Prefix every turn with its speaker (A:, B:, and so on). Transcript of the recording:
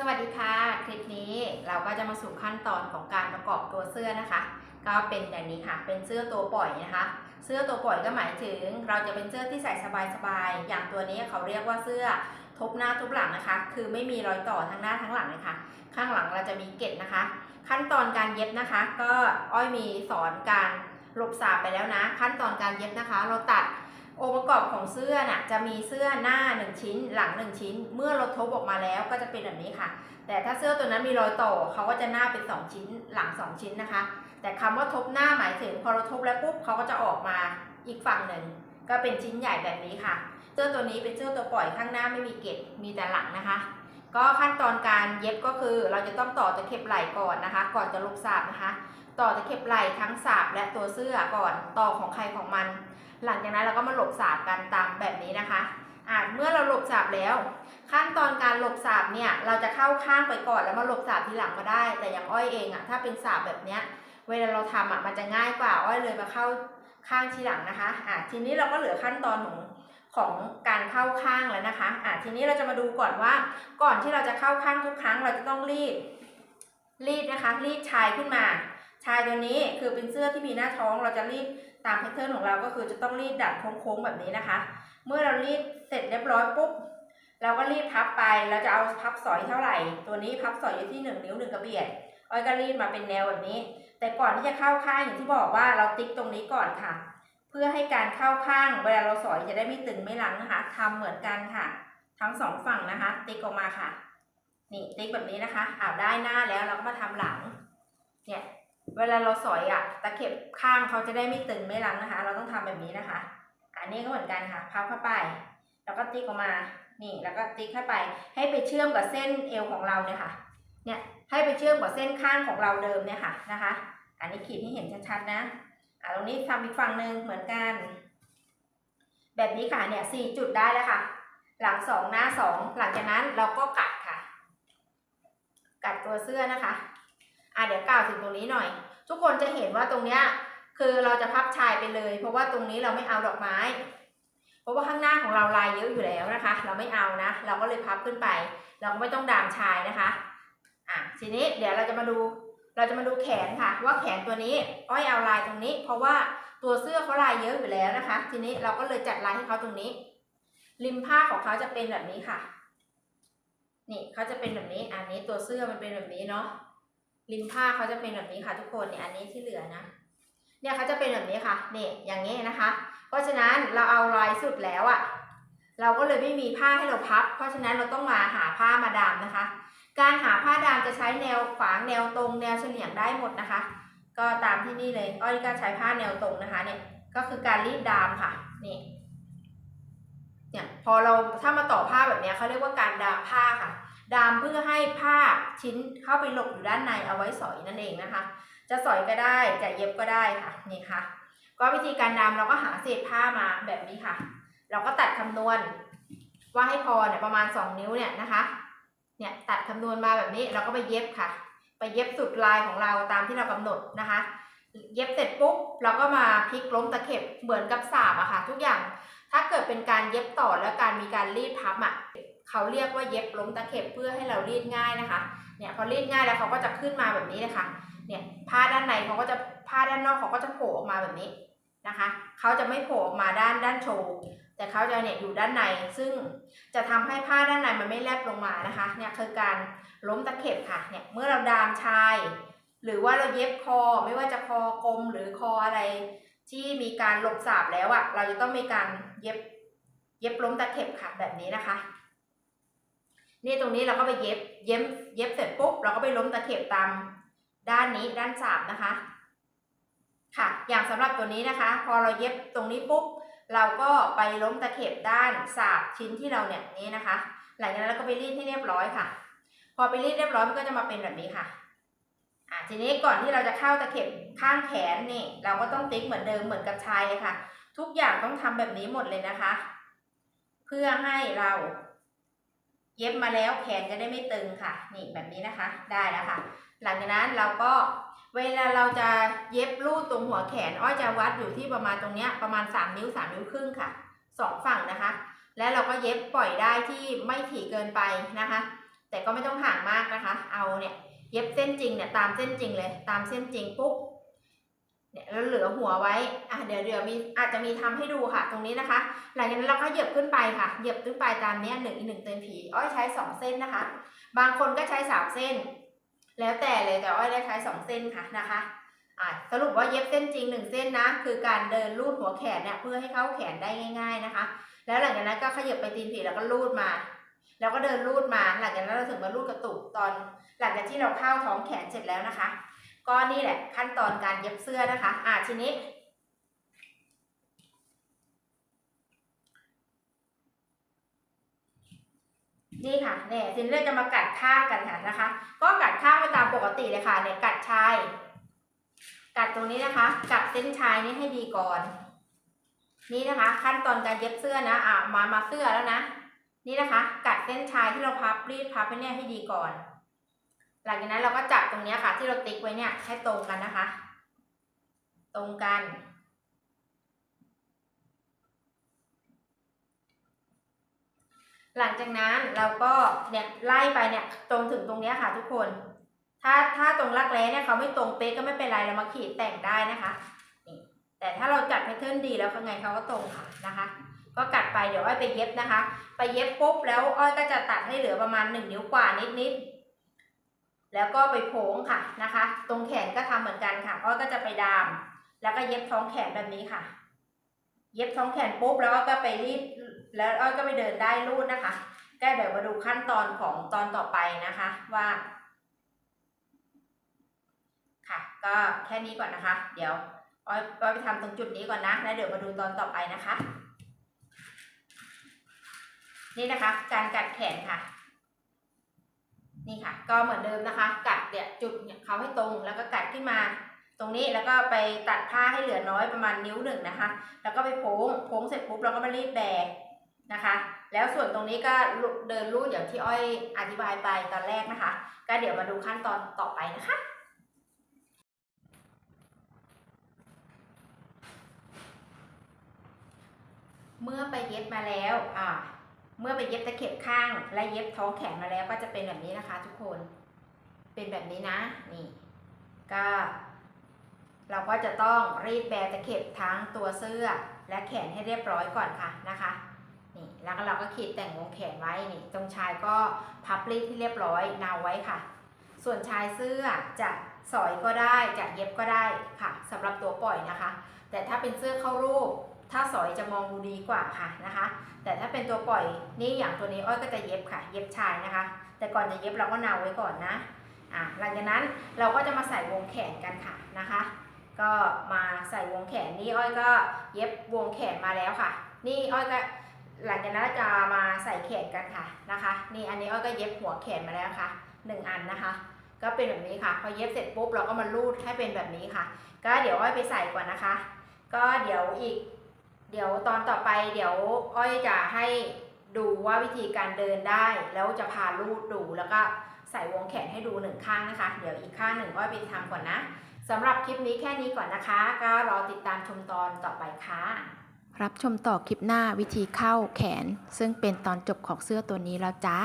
A: สวัสดีค่ะ คลิปนี้เราก็จะมาสู่ขั้นตอนของการประกอบตัวเสื้อนะคะ ก็เป็นอย่างนี้ค่ะ เป็นเสื้อตัวปล่อยนะคะ เสื้อตัวปล่อยก็หมายถึง เราจะเป็นเสื้อที่ใส่สบายๆ อย่างตัวนี้เขาเรียกว่าเสื้อทบหน้าทบหลังนะคะ คือไม่มีรอยต่อทั้งหน้าทั้งหลังเลยค่ะ ข้างหลังเราจะมีเกล็ดนะคะ ขั้นตอนการเย็บนะคะ ก็อ้อยมีสอนการหลบสาบไปแล้วนะ ขั้นตอนการเย็บนะคะ เราตัด องค์ประกอบของเสื้อน่ะจะมีเสื้อหน้า 1 ชิ้น หลัง 1 ชิ้น เมื่อเราทบออกมาแล้วก็จะเป็นแบบนี้ค่ะ แต่ถ้าเสื้อตัวนั้นมีรอยต่อเขาก็จะหน้าเป็น 2 ชิ้น หลัง 2 ชิ้นนะคะ แต่คำว่าทบหน้าหมายถึงพอเราทบแล้วปุ๊บเขาก็จะออกมาอีกฝั่งหนึ่งก็เป็นชิ้นใหญ่แบบนี้ค่ะ เสื้อตัวนี้เป็นเสื้อตัวปล่อยข้างหน้าไม่มีเกล็ดมีแต่หลังนะคะ ก็ขั้นตอนการเย็บก็คือเราจะต้องต่อตะเข็บไหล่ก่อนนะคะ ก่อนจะลบสาบนะคะ ต่อตะเข็บไหล่ทั้งสาบและตัวเสื้อก่อนต่อของใครของมัน หลังจากนั้นเราก็มาหลบสาบกันตามแบบนี้นะคะอ่าเมื่อเราหลบสาบแล้ว ขั้นตอนการหลบสาบเนี่ยเราจะเข้าข้างไปก่อนแล้วมาหลบสาบทีหลังก็ได้ แต่อย่างอ้อยเองอะถ้าเป็นสาบแบบเนี้ยเวลาเราทำอะมันจะง่ายกว่าอ้อยเลยมาเข้าข้างทีหลังนะคะอ่าทีนี้เราก็เหลือขั้นตอนของ ของการเข้าข้างแล้วนะคะอ่าทีนี้เราจะมาดูก่อนว่า ก่อนที่เราจะเข้าข้างทุกครั้ง เราจะต้องรีด รีดนะคะ รีดชายขึ้นมา ชายตัวนี้คือเป็นเสื้อที่มีหน้าท้อง เราจะรีดตามแพทเทิร์นของเราก็คือจะต้องรีดดัดโค้งๆแบบนี้นะคะ เมื่อเรารีดเสร็จเรียบร้อยปุ๊บเราก็รีดพับไป เราจะเอาพับสอยเท่าไหร่ ตัวนี้พับสอยอยู่ที่หนึ่งนิ้วหนึ่งกระเบียดอ้อยก็รีดมาเป็นแนวแบบนี้ แต่ก่อนที่จะเข้าข้างอย่างที่บอกว่าเราติ๊กตรงนี้ก่อนค่ะ พื่อให้การเข้าข้างเวลาเราสอยจะได้ไม่ตึงไม่ลังนะคะทำเหมือนกันค่ะ ทั้งสองฝั่งนะคะ ติ๊กออกมาค่ะ นี่ติ๊กแบบนี้นะคะอ่าได้หน้าแล้วเราก็มาทำหลัง เนี่ย เวลาเราสอยอะตะเข็บข้างเขาจะได้ไม่ตึงไม่รังนะคะ เราต้องทำแบบนี้นะคะ อันนี้ก็เหมือนกันค่ะ พับเข้าไป แล้วก็ติ๊กออกมา นี่ แล้วก็ติ๊กเข้าไป ให้ไปเชื่อมกับเส้นเอวของเราเนี่ยค่ะ เนี่ย ให้ไปเชื่อมกับเส้นข้างของเราเดิมเนี่ยค่ะนะคะ อันนี้ขีดให้เห็นชัดๆนะ ตรงนี้ทำอีกฝั่งหนึ่งเหมือนกัน แบบนี้ค่ะเนี่ยสี่จุดได้แล้วค่ะ หลังสองหน้าสองหลังจากนั้นเราก็กัดค่ะ กัดตัวเสื้อนะคะอะเดี๋ยวกล่าวถึงตรงนี้หน่อย ทุกคนจะเห็นว่าตรงเนี้ยคือเราจะพับชายไปเลย เพราะว่าตรงนี้เราไม่เอาดอกไม้ เพราะว่าข้างหน้าของเราลายเยอะอยู่แล้วนะคะ เราไม่เอานะ เราก็เลยพับขึ้นไป เราก็ไม่ต้องดามชายนะคะอะทีนี้เดี๋ยวเราจะมาดู เราจะมาดูแขนค่ะ ว่าแขนตัวนี้อ้อยเอาลายตรงนี้ เพราะว่าตัวเสื้อเขาลายเยอะอยู่แล้วนะคะ ทีนี้เราก็เลยจัดลายให้เขาตรงนี้ ริมผ้าของเขาจะเป็นแบบนี้ค่ะ นี่เขาจะเป็นแบบนี้ อันนี้ตัวเสื้อมันเป็นแบบนี้เนาะริมผ้าเขาจะเป็นแบบนี้ค่ะ ทุกคนเนี่ยอันนี้ที่เหลือนะ เนี่ยเขาจะเป็นแบบนี้ค่ะเนี่ยอย่างนี้นะคะ เพราะฉะนั้นเราเอาลายสุดแล้วอะ่ะ เราก็เลยไม่มีผ้าให้เราพับ เพราะฉะนั้นเราต้องมาหาผ้ามาดามนะคะ การหา จะใช้แนวขวางแนวตรง แนวเฉลี่ยงได้หมดนะคะ ก็ตามที่นี่เลยอ้อยก็ใช้ผ้าแนวตรงนะคะเนี่ยก็คือการรีดดามค่ะนี่เนี่ยพอเราถ้ามาต่อผ้าแบบนี้เขาเรียกว่าการดามผ้าค่ะ ดามเพื่อให้ผ้าชิ้นเข้าไปหลบอยู่ด้านในเอาไว้สอยนั่นเองนะคะ จะสอยก็ได้จะเย็บก็ได้ค่ะนี่ค่ะ ก็วิธีการดามเราก็หาเศษผ้ามาแบบนี้ค่ะ เราก็ตัดคำนวณว่าให้พอเนี่ยประมาณ 2 นิ้วเนี่ยนะคะ เนี่ยตัดคำนวณมาแบบนี้เราก็ไปเย็บค่ะ ไปเย็บสุดลายของเราตามที่เรากำหนดนะคะ เย็บเสร็จปุ๊บเราก็มาพลิกล้มตะเข็บเหมือนกับสาบอะค่ะ ทุกอย่างถ้าเกิดเป็นการเย็บต่อแล้วการมีการรีดพับอะเขาเรียกว่าเย็บล้มตะเข็บเพื่อให้เรารีดง่ายนะคะเนี่ยพอรีดง่ายแล้วเขาก็จะขึ้นมาแบบนี้เลยค่ะเนี่ยผ้าด้านในเขาก็จะผ้าด้านนอกเขาก็จะโผล่ออกมาแบบนี้ นะคะ เขาจะไม่โผล่ออกมาด้านด้านโชว์ แต่เขาจะเนี่ยอยู่ด้านใน ซึ่งจะทำให้ผ้าด้านในมันไม่แลบลงมานะคะ เนี่ยคือการล้มตะเข็บค่ะ เนี่ยเมื่อเราดามชาย หรือว่าเราเย็บคอ ไม่ว่าจะคอกลมหรือคออะไร ที่มีการหลบสาบแล้วอะเราจะต้องมีการเย็บเย็บล้มตะเข็บค่ะแบบนี้นะคะนี่ตรงนี้เราก็ไปเย็บเย็บเย็บเสร็จปุ๊บเราก็ไปล้มตะเข็บตามด้านนี้ด้านสาบนะคะ ค่ะ อย่างสำหรับตัวนี้นะคะ พอเราเย็บตรงนี้ปุ๊บ เราก็ไปล้มตะเข็บด้านสาบชิ้นที่เราเนี่ยนี้นะคะ หลังจากนั้นเราก็ไปรีดให้เรียบร้อยค่ะ พอไปรีดเรียบร้อยมันก็จะมาเป็นแบบนี้ค่ะอะทีนี้ก่อนที่เราจะเข้าตะเข็บข้างแขนนี่ เราก็ต้องติ๊กเหมือนเดิมเหมือนกับชายเลยค่ะ ทุกอย่างต้องทำแบบนี้หมดเลยนะคะ เพื่อให้เราเย็บมาแล้วแขนจะได้ไม่ตึงค่ะ นี่แบบนี้นะคะ ได้แล้วค่ะ หลังจากนั้นเราก็ เวลาเราจะเย็บรูดตรงหัวแขน อ้อยจะวัดอยู่ที่ประมาณตรงเนี้ยประมาณ 3 นิ้ว 3 นิ้วครึ่งค่ะสองฝั่งนะคะ และเราก็เย็บปล่อยได้ที่ไม่ถี่เกินไปนะคะ แต่ก็ไม่ต้องห่างมากนะคะ เอาเนี่ยเย็บเส้นจริงเนี่ยตามเส้นจริงเลย ตามเส้นจริงปุ๊บเนี่ยแล้วเหลือหัวไว้อะเดี๋ยวเดี๋ยวมีอาจจะมีทำให้ดูค่ะ ตรงนี้นะคะ หลังจากนั้นเราก็เหยียบขึ้นไปค่ะเหยียบขึ้นไปตามเนี้ยหนึ่งอีกหนึ่งเต็มผีอ้อยใช้สองเส้นนะคะ บางคนก็ใช้สามเส้น แล้วแต่เลยแต่อ้อยได้ใช้สองเส้นค่ะนะคะสรุปว่าเย็บเส้นจริงหนึ่งเส้นนะ คือการเดินลูดหัวแขนเนี่ยเพื่อให้เข้าแขนได้ง่าย ๆนะคะ แล้วหลังจากนั้นก็ขยับไปตีนผีแล้วก็ลูดมา แล้วก็เดินลูดมาหลังจากนั้นเราถึงมาลูดกระตุกตอน หลังจากที่เราเข้าท้องแขนเสร็จแล้วนะคะ ก็นี่แหละขั้นตอนการเย็บเสื้อนะคะอะทีนี้ นี่ค่ะเนี่ยทีนี้เราจะมากัดข้างกันค่ะนะคะ ก็กัดข้างไปตามปกติเลยค่ะเนี่ยกัดชาย กัดตรงนี้นะคะ กัดเส้นชายนี่ให้ดีก่อน นี่นะคะ ขั้นตอนการเย็บเสื้อนะอะมามาเสื้อแล้วนะ นี่นะคะ กัดเส้นชายที่เราพับรีดพับไปเนี่ยให้ดีก่อน หลังจากนั้นเราก็จับตรงนี้ค่ะ ที่เราติ๊กไว้เนี่ยให้ตรงกันนะคะ ตรงกัน หลังจากนั้นเราก็เนี่ยไล่ไปเนี่ยตรงถึงตรงเนี้ยค่ะทุกคน ถ้าถ้าตรงรักแร้เนี่ยเขาไม่ตรงเป๊ะก็ไม่เป็นไรเรามาขีดแต่งได้นะคะแต่ถ้าเราจัดแพทเทิร์นดีแล้วเขาไงเขาก็ตรงค่ะนะคะ ก็กัดไปเดี๋ยวอ้อยไปเย็บนะคะ ไปเย็บปุ๊บแล้วอ้อยก็จะตัดให้เหลือประมาณหนึ่งนิ้วกว่านิดๆแล้วก็ไปโพ้งค่ะนะคะ ตรงแขนก็ทำเหมือนกันค่ะอ้อยก็จะไปดาม แล้วก็เย็บท้องแขนแบบนี้ค่ะ เย็บท้องแขนปุ๊บแล้วก็ไปรีด แล้วอ้อยก็ไปเดินได้รูดนะคะ ก็เดี๋ยวมาดูขั้นตอนของตอนต่อไปนะคะว่า ค่ะ ก็แค่นี้ก่อนนะคะ เดี๋ยวอ้อยอ้อยไปทำตรงจุดนี้ก่อนนะ แล้วเดี๋ยวมาดูตอนต่อไปนะคะ นี่นะคะ การกัดแขนค่ะ นี่ค่ะ ก็เหมือนเดิมนะคะ กัดเนี่ยจุดเขาให้ตรงแล้วก็กัดขึ้นมาตรงนี้แล้วก็ไปตัดผ้าให้เหลือน้อยประมาณนิ้วหนึ่งนะคะ แล้วก็ไปโพ้งโพ้งเสร็จปุ๊บเราก็มารีดแบก นะคะ แล้วส่วนตรงนี้ก็เดินรูดอย่างที่อ้อยอธิบายไปตอนแรกนะคะ ก็เดี๋ยวมาดูขั้นตอนต่อไปนะคะเมื่อไปเย็บมาแล้ว อ่า เมื่อไปเย็บตะเข็บข้าง และเย็บท้องแขนมาแล้วก็จะเป็นแบบนี้นะคะ ทุกคน เป็นแบบนี้นะ นี่ ก็ เราก็จะต้องรีดแบตะเข็บทั้งตัวเสื้อและแขนให้เรียบร้อยก่อนค่ะนะคะ นี่แล้วก็เราก็ขีดแต่งวงแขนไว้นี่ตรงชายก็พับรีดที่เรียบร้อยนาวไว้ค่ะ ส่วนชายเสื้อจะสอยก็ได้จะเย็บก็ได้ค่ะสำหรับตัวปล่อยนะคะ แต่ถ้าเป็นเสื้อเข้ารูป ถ้าสอยจะมองดูดีกว่าค่ะนะคะ แต่ถ้าเป็นตัวปล่อยนี่อย่างตัวนี้อ้อยก็จะเย็บค่ะ เย็บชายนะคะ แต่ก่อนจะเย็บเราก็นาวไว้ก่อนนะอะหลังจากนั้นเราก็จะมาใส่วงแขนกันค่ะนะคะ ก็มาใส่วงแขนนี่อ้อยก็เย็บวงแขนมาแล้วค่ะ นี่อ้อยก็ หลังจากนั้นจะมาใส่แขนกันค่ะนะคะ นี่อันนี้อ้อยก็เย็บหัวแขนมาแล้วค่ะหนึ่งอันนะคะ ก็เป็นแบบนี้ค่ะ พอเย็บเสร็จปุ๊บเราก็มาลูดให้เป็นแบบนี้ค่ะ ก็เดี๋ยวอ้อยไปใส่ก่อนนะคะ ก็เดี๋ยวอีก เดี๋ยวตอนต่อไปเดี๋ยวอ้อยจะให้ดูว่าวิธีการเดินได้ แล้วจะพาลูดดูแล้วก็ใส่วงแขนให้ดูหนึ่งข้างนะคะ เดี๋ยวอีกข้างหนึ่งอ้อยไปทำก่อนนะสำหรับคลิปนี้แค่นี้ก่อนนะคะ ก็รอติดตามชมตอนต่อไปค่ะ
B: รับชมต่อคลิปหน้าวิธีเข้าแขน ซึ่งเป็นตอนจบของเสื้อตัวนี้แล้วจ้า